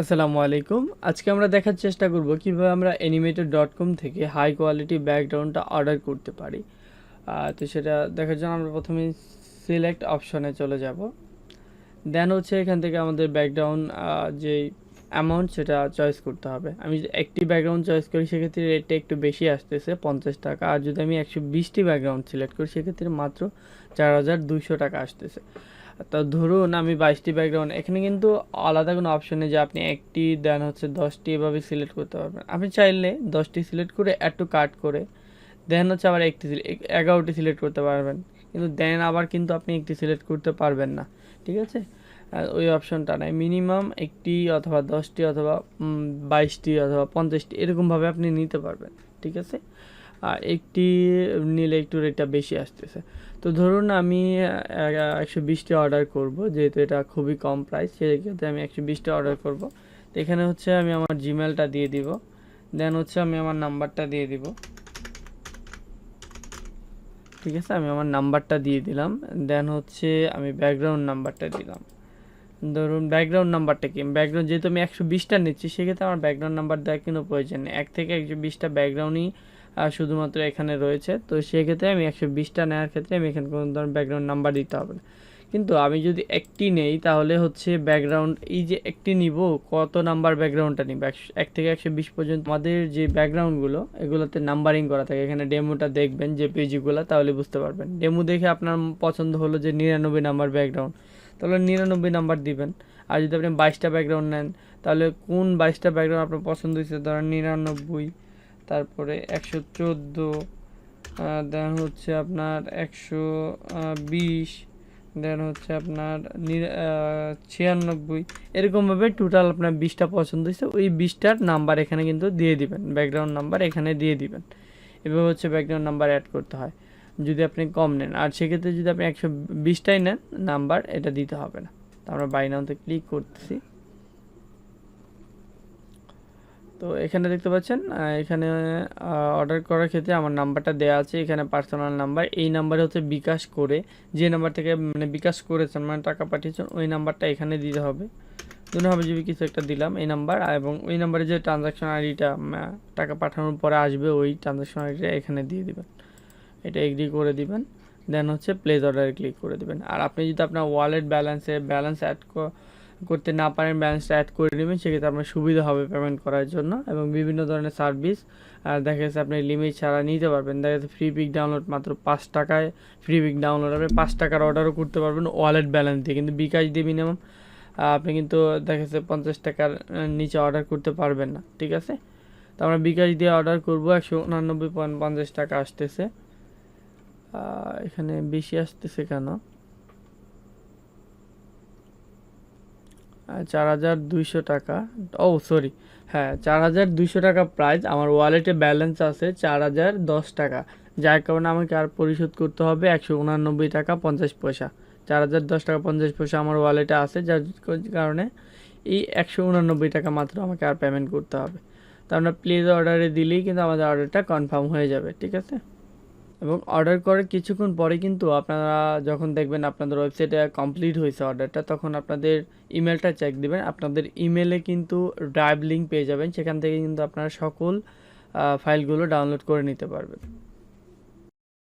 আসসালামু আলাইকুম। আজকে আমরা দেখার চেষ্টা করব কীভাবে আমরা অ্যানিমেটেড ডট কম থেকে হাই কোয়ালিটি ব্যাকগ্রাউন্ডটা অর্ডার করতে পারি। তো সেটা দেখার জন্য আমরা প্রথমে সিলেক্ট অপশনে চলে যাব। দেন হচ্ছে এখান থেকে আমাদের ব্যাকগ্রাউন্ড যে অ্যামাউন্ট সেটা চয়েস করতে হবে। আমি যদি একটি ব্যাকগ্রাউন্ড চয়েস করি, সেক্ষেত্রে রেটটা একটু বেশি আসতেছে, পঞ্চাশ টাকা। আর যদি আমি একশো বিশটি ব্যাকগ্রাউন্ড সিলেক্ট করি, সেক্ষেত্রে মাত্র চার হাজার দুইশো টাকা আসতেছে। তা ধরুন আমি বাইশটি ব্যাকগ্রাউন্ড এখানে কিন্তু আলাদা কোনো অপশন যে আপনি একটি দেন হচ্ছে দশটি এভাবে সিলেক্ট করতে পারবেন। আপনি চাইলে দশটি সিলেক্ট করে একটু কাট করে দেন হচ্ছে আবার একটি এগারোটি সিলেক্ট করতে পারবেন। কিন্তু দেন আবার কিন্তু আপনি একটি সিলেক্ট করতে পারবেন না, ঠিক আছে? ওই অপশনটা নাই। মিনিমাম একটি অথবা দশটি অথবা বাইশটি অথবা পঞ্চাশটি এরকমভাবে আপনি নিতে পারবেন, ঠিক আছে? আর একটি নিলে একটু রেটটা বেশি আসতেছে। তো ধরুন আমি একশো বিশটি অর্ডার করব, যেহেতু এটা খুবই কম প্রাইস সেক্ষেত্রে আমি একশো বিশটি অর্ডার করব। তো এখানে হচ্ছে আমি আমার জিমেলটা দিয়ে দিব। দেন হচ্ছে আমি আমার নাম্বারটা দিয়ে দিব। ঠিক আছে? আমি আমার নাম্বারটা দিয়ে দিলাম। দেন হচ্ছে আমি ব্যাকগ্রাউন্ড নাম্বারটা দিলাম। ধরুন ব্যাকগ্রাউন্ড নাম্বারটা কি? ব্যাকগ্রাউন্ড যেহেতু আমি একশো বিশটা নিচ্ছি, সেক্ষেত্রে আমার ব্যাকগ্রাউন্ড নাম্বার দেওয়ার কোনো প্রয়োজন নেই। এক থেকে একশো বিশটা ব্যাকগ্রাউন্ডই শুধুমাত্র এখানে রয়েছে। তো সেক্ষেত্রে আমি একশো বিশটা নেওয়ার ক্ষেত্রে আমি এখানে কোনো ধরনের ব্যাকগ্রাউন্ড নাম্বার দিতে হবে না। কিন্তু আমি যদি একটি নেই, তাহলে হচ্ছে ব্যাকগ্রাউন্ড এই যে একটি নিব, কত নাম্বার ব্যাকগ্রাউন্ডটা নিব? এক থেকে একশো বিশ পর্যন্ত আমাদের যে ব্যাকগ্রাউন্ডগুলো এগুলোতে নাম্বারিং করা থাকে। এখানে ডেমোটা দেখবেন যে পেজগুলো তাহলে বুঝতে পারবেন। ডেমো দেখে আপনার পছন্দ হলো যে নিরানব্বই নাম্বার ব্যাকগ্রাউন্ড তাহলে নিরানব্বই নাম্বার দিবেন। আর যদি আপনি বাইশটা ব্যাকগ্রাউন্ড নেন, তাহলে কোন বাইশটা ব্যাকগ্রাউন্ড আপনার পছন্দ হয়েছে? ধরেন নিরানব্বই তারপরে একশো চোদ্দ দেন হচ্ছে আপনার একশো বিশ দেন হচ্ছে আপনার ছিয়ানব্বই এরকমভাবে টোটাল আপনার বিশটা পছন্দ হয়েছে, ওই বিশটার নাম্বার এখানে কিন্তু দিয়ে দিবেন ব্যাকগ্রাউন্ড নাম্বার এখানে দিয়ে দিবেন। এভাবে হচ্ছে ব্যাকগ্রাউন্ড নাম্বার অ্যাড করতে হয়, যদি আপনি কম নেন। আর সেক্ষেত্রে যদি আপনি একশো বিশটাই নেন নাম্বার এটা দিতে হবে না। তো আমরা বাই নাওতে ক্লিক করতেছি। তো এখানে দেখতে পাচ্ছেন এখানে অর্ডার করার ক্ষেত্রে আমার নাম্বারটা দেওয়া আছে, এখানে পার্সোনাল নাম্বার এই নাম্বারে হচ্ছে বিকাশ করে, যে নাম্বার থেকে মানে বিকাশ করেছেন মানে টাকা পাঠিয়েছেন, ওই নাম্বারটা এখানে দিতে হবে। দুভাবে যদি কিছু একটা দিলাম এই নাম্বার এবং ওই নাম্বারে যে ট্রানজাকশন আইডিটা টাকা পাঠানোর পরে আসবে, ওই ট্রানজাকশন আইডিটা এখানে দিয়ে দিবেন। এটা এগ্রি করে দিবেন দেন হচ্ছে প্লেস অর্ডারে ক্লিক করে দিবেন। আর আপনি যদি আপনার ওয়ালেট ব্যালেন্সে ব্যালেন্স অ্যাড করতে না পারেন ব্যালেন্সটা অ্যাড করে নেবেন, সেক্ষেত্রে আপনার সুবিধা হবে পেমেন্ট করার জন্য এবং বিভিন্ন ধরনের সার্ভিস দেখা যাচ্ছে আপনি লিমিট ছাড়া নিতে পারবেন। দেখা যাচ্ছে ফ্রি পিক ডাউনলোড মাত্র পাঁচ টাকায় ফ্রি পিক ডাউনলোড আপনি পাঁচ টাকার অর্ডারও করতে পারবেন ওয়ালেট ব্যালেন্স দিয়ে। কিন্তু বিকাশ দিয়ে মিনিমাম আপনি কিন্তু দেখা যাচ্ছে পঞ্চাশ টাকার নিচে অর্ডার করতে পারবেন না, ঠিক আছে? তো আমরা বিকাশ দিয়ে অর্ডার করব, একশো উনানব্বই পয়েন্ট পঞ্চাশ টাকা আসতেছে। এখানে বেশি আসতেছে কেন? চার হাজার দুইশো টাকা। ও সরি হ্যাঁ চার হাজার দুইশো টাকা প্রাইস আমার ওয়ালেটে ব্যালেন্স আছে চার হাজার দশ টাকা। যার কারণে আমাকে আর পরিশোধ করতে হবে একশো উনানব্বই টাকা পঞ্চাশ পয়সা। চার হাজার দশ টাকা পঞ্চাশ পয়সা আমার ওয়ালেটে আছে, যার কারণে এই একশো উনানব্বই টাকা মাত্র আমাকে আর পেমেন্ট করতে হবে। তো আমরা প্লেস অর্ডারে দিলেই কিন্তু আমাদের অর্ডারটা কনফার্ম হয়ে যাবে, ঠিক আছে? এবং অর্ডার করার কিছুক্ষণ পরে কিন্তু আপনারা যখন দেখবেন আপনাদের ওয়েবসাইটে কমপ্লিট হয়েছে অর্ডারটা তখন আপনাদের ইমেলটা চেক দিবেন। আপনাদের ইমেলে কিন্তু ড্রাইভ লিঙ্ক পেয়ে যাবেন। সেখান থেকে কিন্তু আপনারা সকল ফাইলগুলো ডাউনলোড করে নিতে পারবেন।